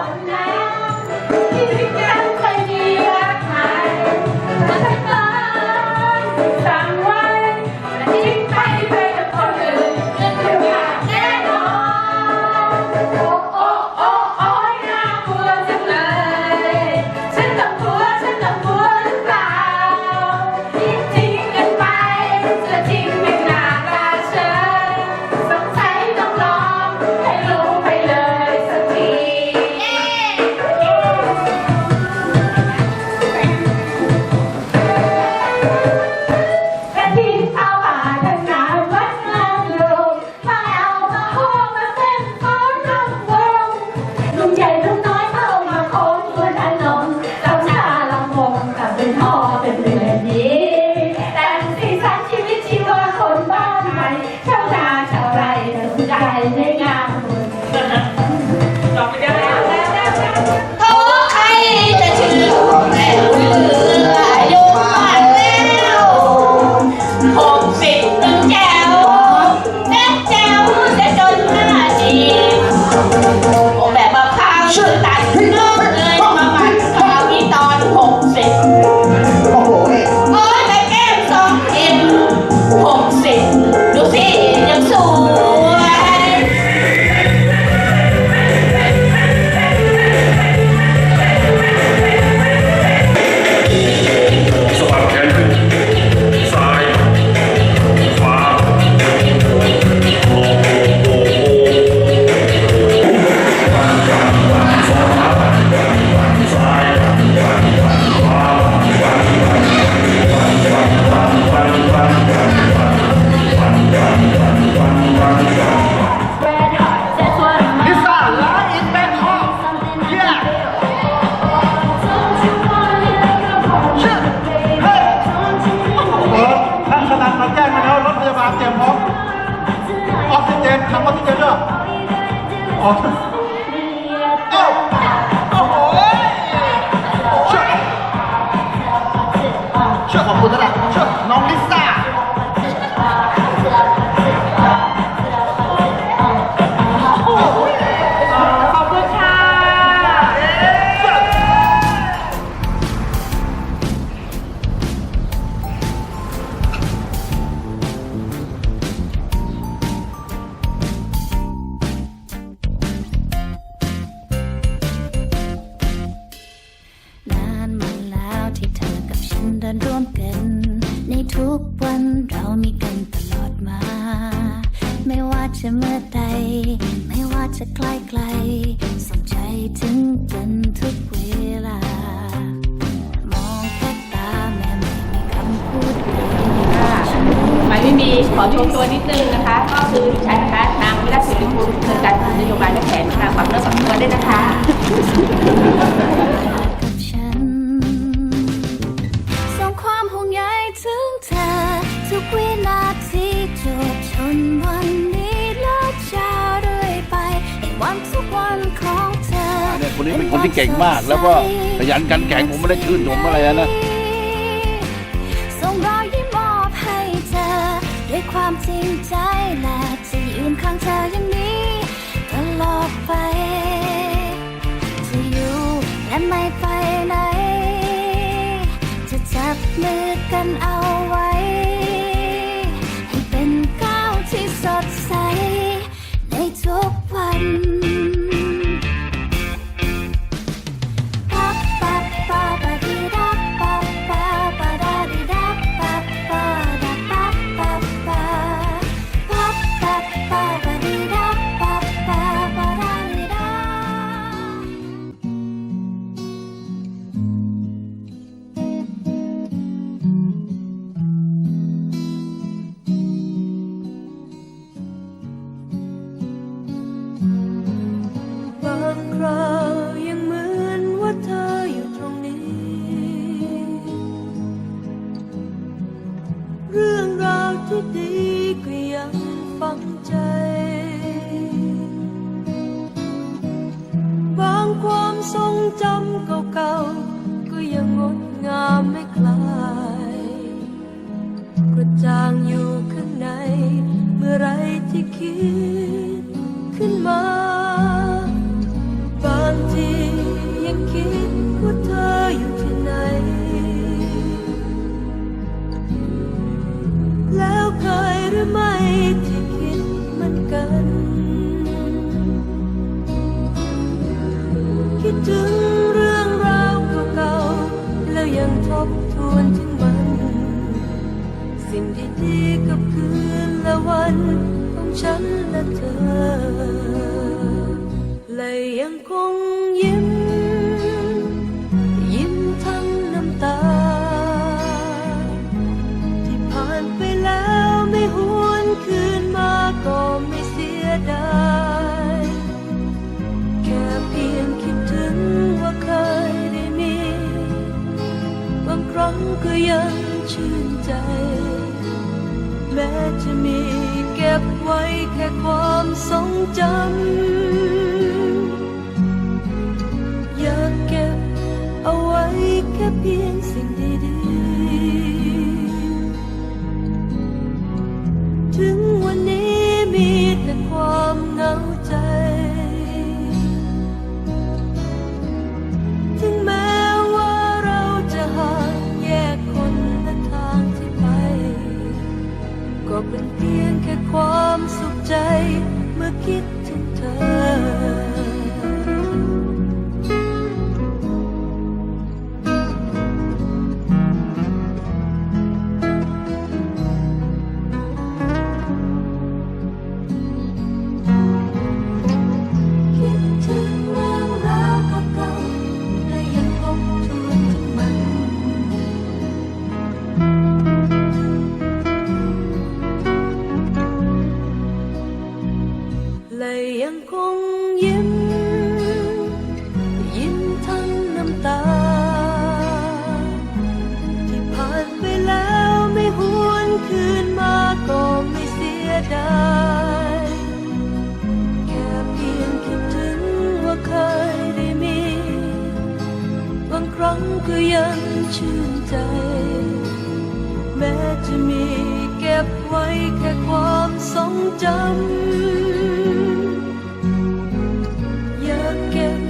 Oh no. ขอบคุณแล้วแหละน้องลิส มื่อใด ไม่ว่าจะใกล้ไกลสนใจถึงกันทุกเวลา มองแค่ตาแม่ไม่มีคำพูดใดฉันรู้ หมายไม่มีขอชมตัวนิดนึงนะคะ ก็คือดิฉันนะคะนางวิรัติศิริคุณเพื่อการทำนโยบายและแผนทางความเลือก เก่งมาก แล้วก็ขยันกันแข่งผมไม่ได้ชื่นชมอะไรนะส่งรอยยิ้มมอบให้เธอด้วยความจริงใจและจะยืนข้างเธออย่างนี้ตลอดไปจะอยู่และไม่ไปไหนจะจับมือกันเอา ทรงจำเก่าๆ ก็ยังงดงามไม่คลายกระจางอยู่ข้างใน เมื่อไรที่คิดขึ้นมา ยังทบทวนถึงมัน สิ่งดีๆกับคืนและวันของฉันและเธอ และยังคงยิ้ม ยิ้มทั้งน้ำตา ที่ผ่านไปแล้วไม่หวนคืน รั้งก็ยังชื่นใจ แม้จะมีเก็บไว้แค่ความทรงจำอยากเก็บเอาไว้แค่เพียงสิ่ง เสียดายแค่เพียงคิดถึงว่าเคยได้มี บางครั้งก็ยังชื่นใจ แม้จะมีเก็บไว้แค่ความทรงจำอยากเก็บ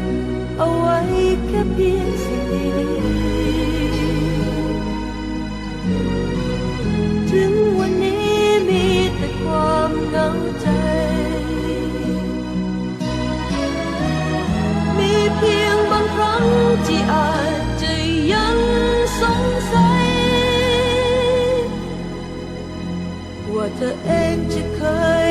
เอาไว้แค่เพียงสิ่งดี ว่าเธอ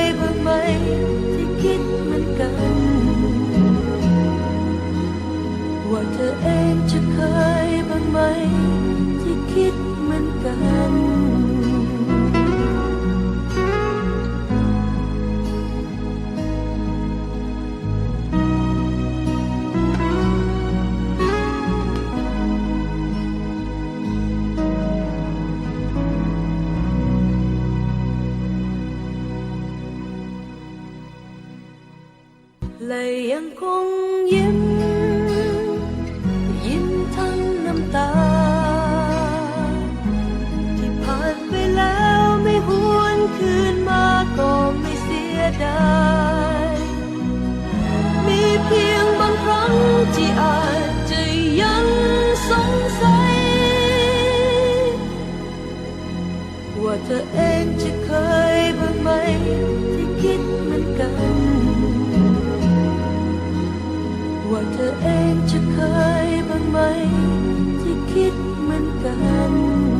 และยังคงยิ้ม ยิ้มทั้งน้ำตา ที่ผ่านไปแล้วไม่หวนคืนมาก็ไม่เสียดาย มีเพียงบางครั้งที่อาจจะยังสงสัย ว่าเธอเองจะเคยบ้างไหมที่คิดเหมือนกัน ว่าเธอเองจะเคยบ้างไหม ที่คิดเหมือนกัน